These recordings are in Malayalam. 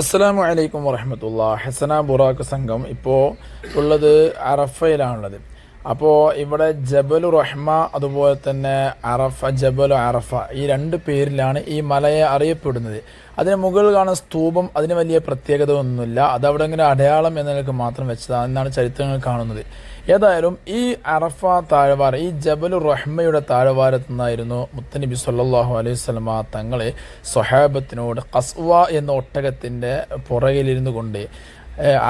അസ്സലാമു അലൈക്കും വറഹമത്തുള്ള ഹസന ബുറാക്ക് സംഘം ഇപ്പോൾ ഉള്ളത് അറഫയിലാണുള്ളത്. അപ്പോൾ ഇവിടെ ജബലു റഹ്മ അതുപോലെ തന്നെ അറഫ ജബലു അറഫ ഈ രണ്ട് പേരിലാണ് ഈ മലയെ അറിയപ്പെടുന്നത്. അതിന് മുകളിൽ കാണുന്ന സ്തൂപം അതിന് വലിയ പ്രത്യേകത ഒന്നുമില്ല അതവിടെ ഇങ്ങനെ അടയാളം എന്ന നിലയ്ക്ക് മാത്രം വെച്ചതാണ്. എന്നാണ് ചരിത്രങ്ങൾ കാണുന്നത്. ഏതായാലും ഈ അറഫ താഴ്വാര ഈ ജബലു റഹ്മയുടെ താഴ്വാരത്തു നിന്നായിരുന്നു മുത്തനബി സല്ലാഹു അലൈഹി സ്വലമ തങ്ങളെ സൊഹാബത്തിനോട് കസ്വ എന്ന ഒട്ടകത്തിന്റെ പുറകിലിരുന്നു കൊണ്ട്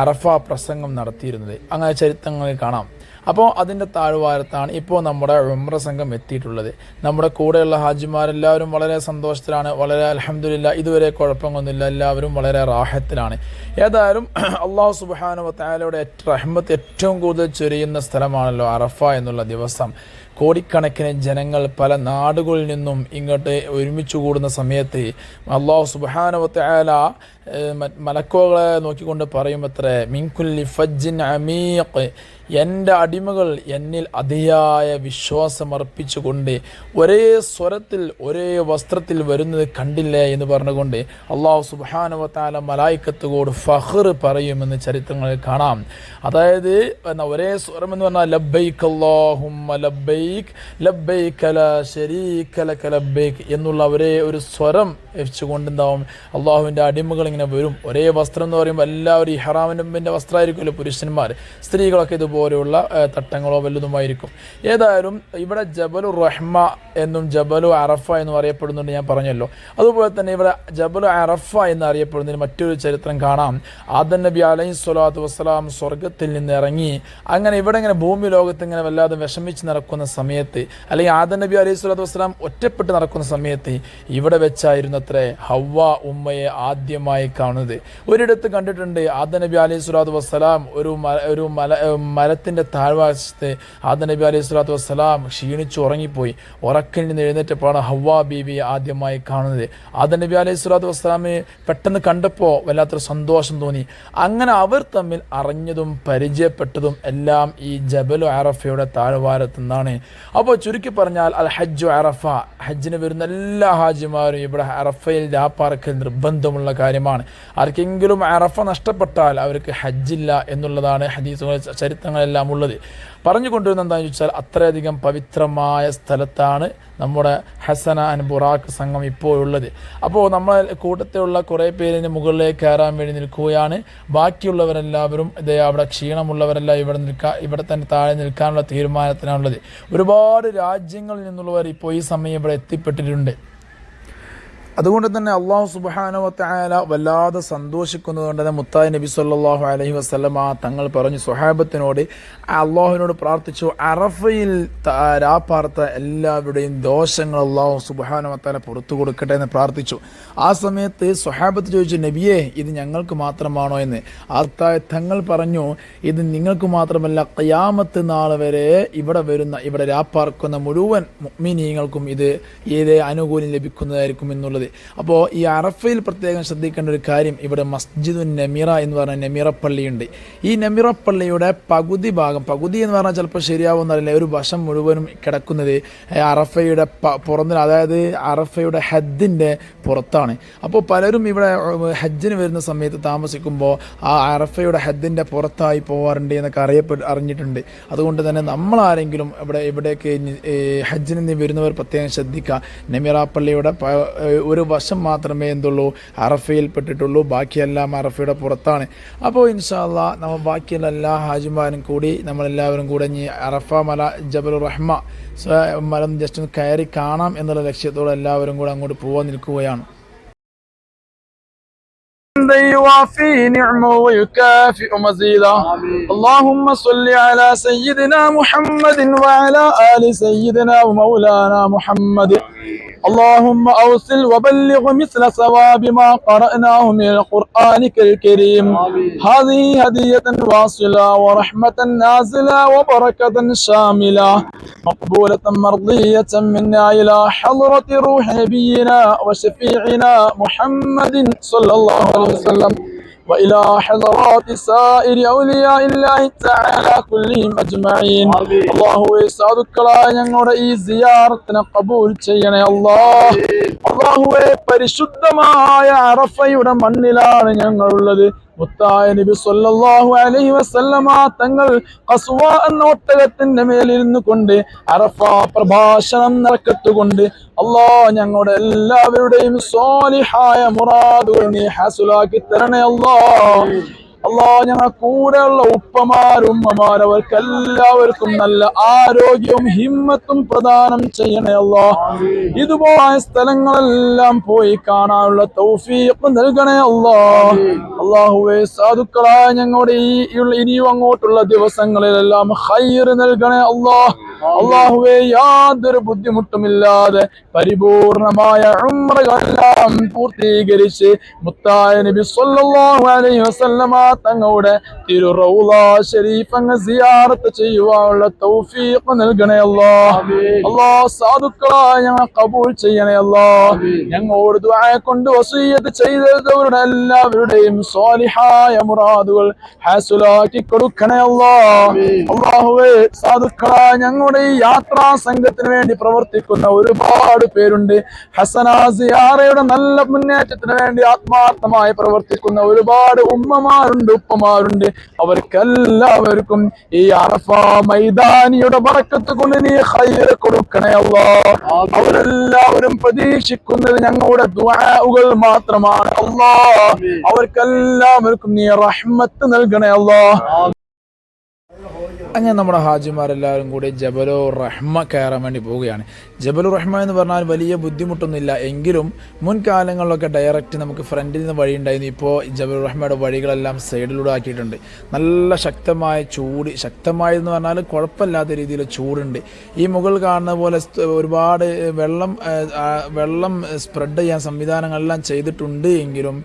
അറഫ പ്രസംഗം നടത്തിയിരുന്നത്. അങ്ങനെ ചരിത്രങ്ങളിൽ കാണാം. അപ്പോൾ അതിന്റെ താഴ്വാരത്താണ് ഇപ്പോൾ നമ്മുടെ ഉംറ സംഘം എത്തിയിട്ടുള്ളത്. നമ്മുടെ കൂടെയുള്ള ഹാജിമാരെല്ലാവരും വളരെ സന്തോഷത്തിലാണ്. വളരെ അലഹമില്ല ഇതുവരെ കുഴപ്പമൊന്നുമില്ല എല്ലാവരും വളരെ റാഹത്തിലാണ്. ഏതായാലും അള്ളാഹു സുബാനു താലയുടെ റഹ്മത്ത് ഏറ്റവും കൂടുതൽ ചൊരിയുന്ന സ്ഥലമാണല്ലോ അറഫ എന്നുള്ള ദിവസം. കോടിക്കണക്കിന് ജനങ്ങൾ പല നാടുകളിൽ നിന്നും ഇങ്ങോട്ട് ഒരുമിച്ച് കൂടുന്ന സമയത്ത് അള്ളാഹു സുബാനുവത്തെ ആല മലക്കോകളെ നോക്കിക്കൊണ്ട് പറയുമത്രേ മിൻകുല്ലി ഫജ്ജിൻ അമീഖ്. എന്റെ അടിമകൾ എന്നിൽ അതിയായ വിശ്വാസം അർപ്പിച്ചുകൊണ്ട് ഒരേ സ്വരത്തിൽ ഒരേ വസ്ത്രത്തിൽ വരുന്നത് കണ്ടില്ലേ എന്ന് പറഞ്ഞുകൊണ്ട് അള്ളാഹു സുബാനുവത്താല മലായിക്കത്തുകോട് ഫഹർ പറയുമെന്ന് ചരിത്രങ്ങളിൽ കാണാം. അതായത് എന്നാ ഒരേ സ്വരം എന്ന് പറഞ്ഞാൽ ലബൈക്ക് അള്ളാഹുമ്മ ലബൈക്ക് ലബൈക്കല ശരീക്കല ലബൈക്ക് എന്നുള്ള ഒരേ ഒരു സ്വരം വെച്ചുകൊണ്ട് എന്താവും അള്ളാഹുവിന്റെ അടിമകൾ ഇങ്ങനെ വരും. ഒരേ വസ്ത്രം എന്ന് പറയുമ്പോൾ എല്ലാവരും ഈ ഹറാമിന്റെ വസ്ത്രമായിരിക്കുമല്ലോ പുരുഷന്മാർ. സ്ത്രീകളൊക്കെ ഇതുപോലെയുള്ള തട്ടങ്ങളോ വലുതുമായിരിക്കും. ഏതായാലും ഇവിടെ ജബലു റഹ്മ എന്നും ജബലു അറഫ എന്നും അറിയപ്പെടുന്നുണ്ട് ഞാൻ പറഞ്ഞല്ലോ. അതുപോലെ തന്നെ ഇവിടെ ജബലു അറഫ എന്ന് അറിയപ്പെടുന്നതിന് മറ്റൊരു ചരിത്രം കാണാം. ആദൻ നബി അലൈഹി സ്വലാത്തു വസ്സലാം സ്വർഗത്തിൽ നിന്ന് ഇറങ്ങി അങ്ങനെ ഇവിടെ ഇങ്ങനെ ഭൂമി ലോകത്ത് ഇങ്ങനെ വല്ലാതെ വിഷമിച്ച് നടക്കുന്ന സമയത്ത് അല്ലെങ്കിൽ ആദൻ നബി അലൈഹി സ്വലാത്തു വസ്സലാം ഒറ്റപ്പെട്ട് നടക്കുന്ന സമയത്ത് ഇവിടെ വെച്ചായിരുന്നു അത്രേ ഹവ്വ ഉമ്മയെ ആദ്യമായി കാണുന്നത്. ഒരിടത്ത് കണ്ടിട്ടുണ്ട് ആദനബി അലൈഹി സ്വലാത്തു വസ്സലാം ഒരു ഒരു മല മരത്തിന്റെ താഴ്വാശത്ത് ആദനബി അലൈഹി സ്വലാത്തു വസ്സലാം ക്ഷീണിച്ചു ഉറങ്ങിപ്പോയി. ഉറക്കിൽ നിന്ന് എഴുന്നേറ്റപ്പോഴാണ് ഹവ്വ ബീബി ആദ്യമായി കാണുന്നത്. ആദനബി അലൈഹി സ്വലാത്തു വസ്സലാമിന് പെട്ടെന്ന് കണ്ടപ്പോൾ വല്ലാത്തൊരു സന്തോഷം തോന്നി. അങ്ങനെ അവർ തമ്മിൽ അറിഞ്ഞതും പരിചയപ്പെട്ടതും എല്ലാം ഈ ജബലു അറഫയുടെ താഴ്വാരത്തു നിന്നാണ്. അപ്പോൾ ചുരുക്കി പറഞ്ഞാൽ അൽ ഹജ്ജു അറഫ ഹജ്ജിന് വരുന്ന എല്ലാ ഹാജിമാരും ഇവിടെ അറഫയിൽ രാപ്പാർക്കൽ നിർബന്ധമുള്ള കാര്യമാണ്. ആർക്കെങ്കിലും അറഫ നഷ്ടപ്പെട്ടാൽ അവർക്ക് ഹജ്ജില്ല എന്നുള്ളതാണ് ഹദീസുകൾ ചരിത്രങ്ങളെല്ലാം ഉള്ളത്. പറഞ്ഞു കൊണ്ടുവരുന്ന എന്താണെന്ന് ചോദിച്ചാൽ അത്രയധികം പവിത്രമായ സ്ഥലത്താണ് നമ്മുടെ ഹസന ആൻഡ് ബുറാക്ക് സംഘം ഇപ്പോൾ ഉള്ളത്. അപ്പോൾ നമ്മൾ കൂട്ടത്തിലുള്ള കുറേ പേരിന് മുകളിലേക്ക് കയറാൻ വേണ്ടി നിൽക്കുകയാണ്. ബാക്കിയുള്ളവരെല്ലാവരും ഇതേ അവിടെ ക്ഷീണമുള്ളവരെല്ലാം ഇവിടെ നിൽക്കാൻ ഇവിടെ തന്നെ താഴെ നിൽക്കാനുള്ള തീരുമാനത്തിനാണുള്ളത്. ഒരുപാട് രാജ്യങ്ങളിൽ നിന്നുള്ളവർ ഇപ്പോൾ ഈ സമയം ഇവിടെ എത്തിപ്പെട്ടിട്ടുണ്ട്. അതുകൊണ്ട് തന്നെ അള്ളാഹു സുബാനുവത്തായാല വല്ലാതെ സന്തോഷിക്കുന്നത് കൊണ്ട് തന്നെ മുത്തായി നബി സല്ലാഹു അലഹി വസ്ലമ തങ്ങൾ പറഞ്ഞു സുഹാബത്തിനോട് അള്ളാഹുവിനോട് പ്രാർത്ഥിച്ചു അറഫയിൽ രാപ്പാർത്ത എല്ലാവരുടെയും ദോഷങ്ങൾ അള്ളാഹു സുബാനുവത്താല പുറത്തു കൊടുക്കട്ടെ എന്ന് പ്രാർത്ഥിച്ചു. ആ സമയത്ത് സുഹാബത്ത് ചോദിച്ചു നബിയെ ഇത് ഞങ്ങൾക്ക് മാത്രമാണോ എന്ന്? ആർത്തായ തങ്ങൾ പറഞ്ഞു ഇത് നിങ്ങൾക്ക് മാത്രമല്ല കയാമത്ത് നാൾ വരെ ഇവിടെ വരുന്ന ഇവിടെ രാപ്പാർക്കുന്ന മുഴുവൻ മുഅ്മിനീങ്ങൾക്കും ഇത് ഏത് അനുകൂല്യം ലഭിക്കുന്നതായിരിക്കും എന്നുള്ളത്. അപ്പോൾ ഈ അറഫയിൽ പ്രത്യേകം ശ്രദ്ധിക്കേണ്ട ഒരു കാര്യം ഇവിടെ മസ്ജിദുൻ നമീറ എന്ന് പറഞ്ഞ നമീറ പള്ളിയുണ്ട്. ഈ നമീറ പള്ളിയുടെ പകുതി ഭാഗം പകുതി എന്ന് പറഞ്ഞാൽ ചിലപ്പോൾ ശരിയാവുന്നറിയില്ല ഒരു വശം മുഴുവനും കിടക്കുന്നത് അറഫയുടെ പുറന്ന അതായത് അറഫയുടെ ഹദ്ദിന്റെ പുറത്താണ്. അപ്പോൾ പലരും ഇവിടെ ഹജ്ജിന് വരുന്ന സമയത്ത് താമസിക്കുമ്പോൾ ആ അറഫയുടെ ഹദ്ദിന്റെ പുറത്തായി പോകാറുണ്ട് എന്നൊക്കെ അറിയപ്പെട്ട് അറിഞ്ഞിട്ടുണ്ട്. അതുകൊണ്ട് തന്നെ നമ്മളാരെങ്കിലും ഇവിടെ ഇവിടേക്ക് ഹജ്ജിന് വരുന്നവർ പ്രത്യേകം ശ്രദ്ധിക്കുക. നമീറ പള്ളിയുടെ ഒരു വശം മാത്രമേ എന്തുള്ളൂ അറഫയിൽ പെട്ടിട്ടുള്ളൂ ബാക്കിയെല്ലാം അറഫയുടെ പുറത്താണ് അപ്പോൾ ഇൻഷാല്ല നമ്മൾ ബാക്കിയുള്ള എല്ലാ ഹാജിമാരും കൂടി നമ്മളെല്ലാവരും കൂടെ ഇനി അറഫ മല ജബൽ റഹ്മ സ- മല ജസ്റ്റ് ഒന്ന് കയറി കാണാം എന്നുള്ള ലക്ഷ്യത്തോടെ എല്ലാവരും കൂടെ അങ്ങോട്ട് പോകാൻ നിൽക്കുകയാണ് يوافي نعمه ويكافئ مزيدا اللهم صل على سيدنا محمد وعلى آل سيدنا ومولانا محمد اللهم أوصل وبلغ مثل ثواب ما قرأناه من القرآن الكريم. هذه هدية واصلة ورحمة نازلة وبركة شاملة. مقبولة مرضية منا إلى حضرة روح نبينا وشفيعنا محمد صلى الله عليه وسلم. وإلى حضرات سائر أولياء الله تعالى كلهم أجمعين അള്ളാഹുവെ സാധുക്കളായ ഞങ്ങളുടെ ഈ സിയാറത്തിനെ കബൂൽ ചെയ്യണേ അള്ളാഹ് അള്ളാഹുവെ പരിശുദ്ധമായ അറഫയുടെ മണ്ണിലാണ് ഞങ്ങളുള്ളത് മുത്തായ നബി സല്ലല്ലാഹു അലൈഹി വസല്ലമ തങ്ങൾ കസ്വ എന്ന ഒട്ടകത്തിന്റെ മേലിരുന്നു കൊണ്ട് അറഫ പ്രഭാഷണം നടക്കത്തുകൊണ്ട് അള്ളാഹ് ഞങ്ങളുടെ എല്ലാവരുടെയും സ്വാലിഹായ മുറാദുകൾ നീ ഹാസുലാക്കി തരണേ അല്ലാ. അല്ലാ ഞങ്ങളുടെ കൂടെയുള്ള ഉപ്പമാരും ഉമ്മമാർ അവർക്ക് എല്ലാവർക്കും നല്ല ആരോഗ്യവും ഹിമ്മത്തും പ്രദാനം ചെയ്യണേ അള്ളാഹ് ഇതുപോലെ സ്ഥലങ്ങളെല്ലാം പോയി കാണാനുള്ള തൗഫീഖ് നൽകണേ അള്ളാഹ് അള്ളാഹുവെ സാധുക്കളായ ഞങ്ങളുടെ ഈ ഇനിയും അങ്ങോട്ടുള്ള ദിവസങ്ങളിലെല്ലാം ഹൈർ നൽകണേ അള്ളാഹ് അള്ളാഹുവെ യാതൊരു ബുദ്ധിമുട്ടുമില്ലാതെ പരിപൂർണമായ ഉംറകളെല്ലാം പൂർത്തീകരിച്ച് മുത്തായ നബി സല്ലല്ലാഹു അലൈഹി വസല്ലമ തങ്ങളുടെ തിരു റൗല ഷെരീഫ് അങ്ങ് സിയാറത്ത് ചെയ്യുവാനുള്ള തൗഫീഖ് നൽകണേ അല്ലാ. അല്ലാ സാധുക്കളായ ഞങ്ങൾ കബൂൽ ചെയ്യണേ അല്ലാ. ഞങ്ങളോട് ദുആ കൊണ്ട് വസീയത്ത് ചെയ്തവരുടെ എല്ലാവരുടെയും സ്വാലിഹായ മുറാദുകൾ ഹാസുലാക്കി കൊടുക്കണേ അല്ലാ. അല്ലാഹുവേ സാധുക്കളായ ഞങ്ങളുടെ ഈ യാത്രാ സംഘത്തിന് വേണ്ടി പ്രവർത്തിക്കുന്ന ഒരുപാട് പേരുണ്ട്. ഹസന സിയാറയുടെ നല്ല മുന്നേറ്റത്തിന് വേണ്ടി ആത്മാർത്ഥമായി പ്രവർത്തിക്കുന്ന ഒരുപാട് ഉമ്മമാരുണ്ട്. ഉപ്പമാരുണ്ട് അവർക്കെല്ലാവർക്കും ഈ അറഫ മൈതാനിയുടെ ബറക്കത്ത് കൊണ്ട് നീ ഹൈ കൊടുക്കണേ അല്ലാ. അവരെല്ലാവരും പ്രതീക്ഷിക്കുന്നത് ഞങ്ങളുടെ ദുആകൾ മാത്രമാണ് അല്ലാ. അവർക്കെല്ലാവർക്കും നീ റഹ്മത്ത് നൽകണേ അല്ലാ. അങ്ങനെ നമ്മുടെ ഹാജിമാരെല്ലാവരും കൂടി ജബലു റഹ്മ കയറാൻ വേണ്ടി പോവുകയാണ്. ജബലു റഹ്മ എന്ന് പറഞ്ഞാൽ വലിയ ബുദ്ധിമുട്ടൊന്നുമില്ല. എങ്കിലും മുൻകാലങ്ങളിലൊക്കെ ഡയറക്റ്റ് നമുക്ക് ഫ്രണ്ടിൽ നിന്ന് വഴി ഉണ്ടായിരുന്നു. ഇപ്പോൾ ജബലു റഹ്മയുടെ വഴികളെല്ലാം സൈഡിലൂടെ ആക്കിയിട്ടുണ്ട്. നല്ല ശക്തമായ ചൂട്. ശക്തമായെന്ന് പറഞ്ഞാൽ കുഴപ്പമില്ലാത്ത രീതിയിൽ ചൂടുണ്ട്. ഈ മുകൾ കാണുന്ന പോലെ ഒരുപാട് വെള്ളം വെള്ളം സ്പ്രെഡ് ചെയ്യാൻ സംവിധാനങ്ങളെല്ലാം ചെയ്തിട്ടുണ്ട് എങ്കിലും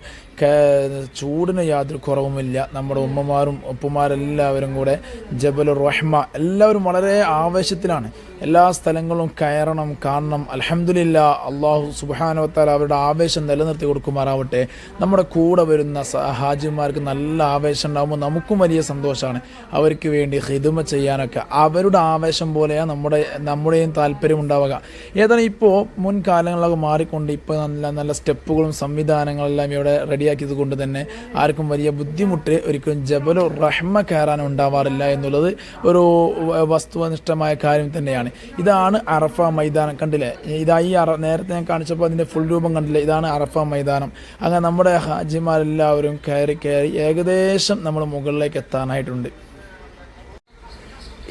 ചൂടിന് യാതൊരു കുറവുമില്ല. നമ്മുടെ ഉമ്മമാരും ഉപ്പമാരെല്ലാവരും കൂടെ ജബലുർ റഹ്മ എല്ലാവരും വളരെ ആവേശത്തിലാണ്. എല്ലാ സ്ഥലങ്ങളും കയറണം കാണണം. അലഹമില്ല അള്ളാഹു സുബാനവത്താൽ അവരുടെ ആവേശം നിലനിർത്തി കൊടുക്കുമാറാവട്ടെ. നമ്മുടെ കൂടെ വരുന്ന ഹാജിമാർക്ക് നല്ല ആവേശം ഉണ്ടാകുമ്പോൾ നമുക്കും വലിയ സന്തോഷമാണ്. അവർക്ക് വേണ്ടി ഹിതുമ ചെയ്യാനൊക്കെ അവരുടെ ആവേശം പോലെയാണ് നമ്മുടെ നമ്മുടെയും താല്പര്യം ഉണ്ടാവുക. ഏതാണ് ഇപ്പോൾ മുൻകാലങ്ങളിലൊക്കെ മാറിക്കൊണ്ട് ഇപ്പോൾ നല്ല നല്ല സ്റ്റെപ്പുകളും സംവിധാനങ്ങളെല്ലാം ഇവിടെ റെഡിയാക്കിയത് കൊണ്ട് തന്നെ ആർക്കും വലിയ ബുദ്ധിമുട്ട് ഒരിക്കലും ജബലോ റഹ്മ കയറാൻ ഉണ്ടാവാറില്ല എന്നുള്ളത് ഒരു വസ്തുനിഷ്ഠമായ കാര്യം തന്നെയാണ്. ഇതാണ് അറഫ മൈതാനം. കണ്ടില്ലേ? ഇതാ ഈ അറ നേരത്തെ ഞാൻ കാണിച്ചപ്പോൾ അതിന്റെ ഫുൾ രൂപം കണ്ടില്ലേ? ഇതാണ് അറഫ മൈതാനം. അങ്ങനെ നമ്മുടെ ഹാജിമാരെല്ലാവരും കയറി കയറി ഏകദേശം നമ്മൾ മുകളിലേക്ക് എത്താനായിട്ടുണ്ട്.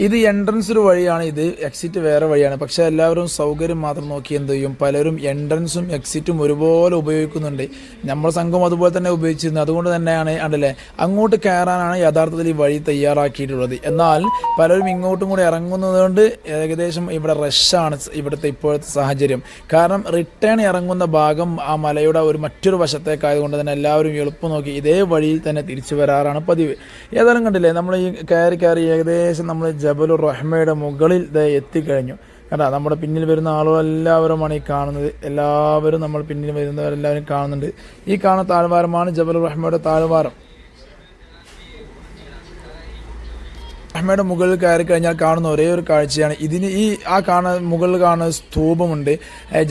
ഇത് എൻട്രൻസ് ഒരു വഴിയാണ് ഇത് എക്സിറ്റ് വേറെ വഴിയാണ്. പക്ഷേ എല്ലാവരും സൗകര്യം മാത്രം നോക്കി എന്ത് ചെയ്യും? പലരും എൻട്രൻസും എക്സിറ്റും ഒരുപോലെ ഉപയോഗിക്കുന്നുണ്ട്. നമ്മുടെ സംഘം അതുപോലെ തന്നെ ഉപയോഗിച്ചിരുന്നു. അതുകൊണ്ട് തന്നെയാണ് കണ്ടല്ലേ? അങ്ങോട്ട് കയറാനാണ് യഥാർത്ഥത്തിൽ ഈ വഴി തയ്യാറാക്കിയിട്ടുള്ളത്. എന്നാൽ പലരും ഇങ്ങോട്ടും കൂടി ഇറങ്ങുന്നത് കൊണ്ട് ഏകദേശം ഇവിടെ റഷാണ് ഇവിടുത്തെ ഇപ്പോഴത്തെ സാഹചര്യം. കാരണം റിട്ടേൺ ഇറങ്ങുന്ന ഭാഗം ആ മലയുടെ ഒരു മറ്റൊരു വശത്തേക്കായതുകൊണ്ട് തന്നെ എല്ലാവരും എളുപ്പം നോക്കി ഇതേ വഴിയിൽ തന്നെ തിരിച്ചു വരാറാണ് പതിവ്. ഏതായാലും കണ്ടില്ലേ? നമ്മൾ ഈ കയറി കയറി ഏകദേശം നമ്മൾ ജബലുർ റഹ്മയുടെ മുകളിൽ ദേ എത്തിക്കഴിഞ്ഞു. കേട്ടോ നമ്മുടെ പിന്നിൽ വരുന്ന ആളുകളെല്ലാവരുമാണ് ഈ കാണുന്നത്. എല്ലാവരും നമ്മൾ പിന്നിൽ വരുന്നവരെല്ലാവരും കാണുന്നുണ്ട്. ഈ കാണുന്ന താഴ്വാരമാണ് ജബലുർ റഹ്മയുടെ താഴ്വാരം. റഹ്മയുടെ മുകളിൽ കയറി കഴിഞ്ഞാൽ കാണുന്ന ഒരേ ഒരു കാഴ്ചയാണ്. ഇതിന് ഈ ആ കാണുന്ന മുകളിൽ കാണുന്ന സ്തൂപമുണ്ട്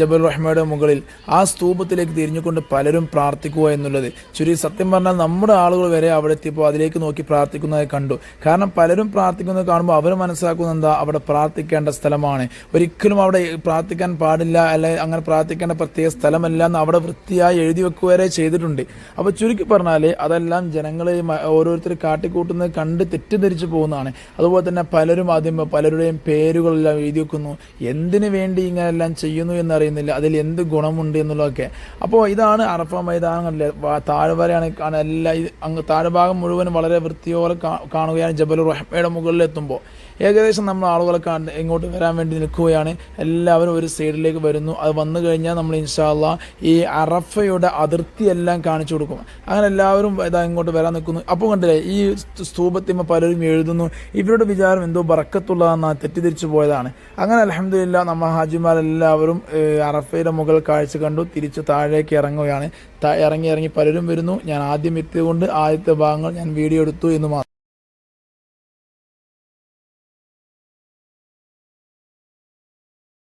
ജബൽ റഹ്മയുടെ മുകളിൽ. ആ സ്തൂപത്തിലേക്ക് തിരിഞ്ഞുകൊണ്ട് പലരും പ്രാർത്ഥിക്കുക എന്നുള്ളത്. ചുരുക്കി സത്യം പറഞ്ഞാൽ നമ്മുടെ ആളുകൾ വരെ അവിടെ എത്തിയപ്പോൾ അതിലേക്ക് നോക്കി പ്രാർത്ഥിക്കുന്നതായി കണ്ടു. കാരണം പലരും പ്രാർത്ഥിക്കുന്നത് കാണുമ്പോൾ അവർ മനസ്സിലാക്കുന്നത് എന്താ? അവിടെ പ്രാർത്ഥിക്കേണ്ട സ്ഥലമാണ്. ഒരിക്കലും അവിടെ പ്രാർത്ഥിക്കാൻ പാടില്ല അല്ലെ അങ്ങനെ പ്രാർത്ഥിക്കേണ്ട പ്രത്യേക സ്ഥലമല്ല എന്ന് അവിടെ വൃത്തിയായി എഴുതി വെക്കുക വരെ ചെയ്തിട്ടുണ്ട്. അപ്പോൾ ചുരുക്കി പറഞ്ഞാൽ അതെല്ലാം ജനങ്ങളെ ഓരോരുത്തർ കാട്ടിക്കൂട്ടുന്നത് കണ്ട് തെറ്റിദ്ധരിച്ചു പോകുന്നതാണ്. അതുപോലെ തന്നെ പലരും ആദ്യം പലരുടെയും പേരുകളെല്ലാം എഴുതി വെക്കുന്നു എന്തിനു വേണ്ടി ഇങ്ങനെല്ലാം ചെയ്യുന്നു എന്നറിയുന്നില്ല. അതിൽ എന്ത് ഗുണമുണ്ട് എന്നുള്ളതൊക്കെ. അപ്പോൾ ഇതാണ് അറഫ മൈതാനങ്ങളിലെ താഴ്വരയാണ് എല്ലാ അങ്ങ് താഴ്ഭാഗം മുഴുവൻ വളരെ വൃത്തിയോടെ കാണുകയാണ് ജബൽ റഹ്മയുടെ മുകളിലെത്തുമ്പോൾ. ഏകദേശം നമ്മൾ ആളുകളെ കണ്ട് ഇങ്ങോട്ട് വരാൻ വേണ്ടി നിൽക്കുകയാണ്. എല്ലാവരും ഒരു സൈഡിലേക്ക് വരുന്നു. അത് വന്നു കഴിഞ്ഞാൽ നമ്മൾ ഇൻഷാല്ല ഈ അറഫയുടെ അതിർത്തിയെല്ലാം കാണിച്ചു കൊടുക്കും. അങ്ങനെ എല്ലാവരും ഇതാ ഇങ്ങോട്ട് വരാൻ നിൽക്കുന്നു. അപ്പോൾ കണ്ടില്ലേ ഈ സ്തൂപത്തിമ്മ പലരും എഴുതുന്നു ഇവരുടെ വിചാരം എന്തോ ബറക്കത്തുള്ളതെന്നാ തെറ്റിദ്ധരിച്ചു പോയതാണ്. അങ്ങനെ അലഹമില്ല നമ്മൾ ഹാജിമാരെല്ലാവരും അറഫയുടെ മുകൾ കാഴ്ച കണ്ടു തിരിച്ച് താഴേക്ക് ഇറങ്ങുകയാണ്. ഇറങ്ങി ഇറങ്ങി പലരും വരുന്നു. ഞാൻ ആദ്യം എത്തിയതുകൊണ്ട് ആദ്യത്തെ ഭാഗങ്ങൾ ഞാൻ വീഡിയോ എടുത്തു എന്ന് മാത്രം.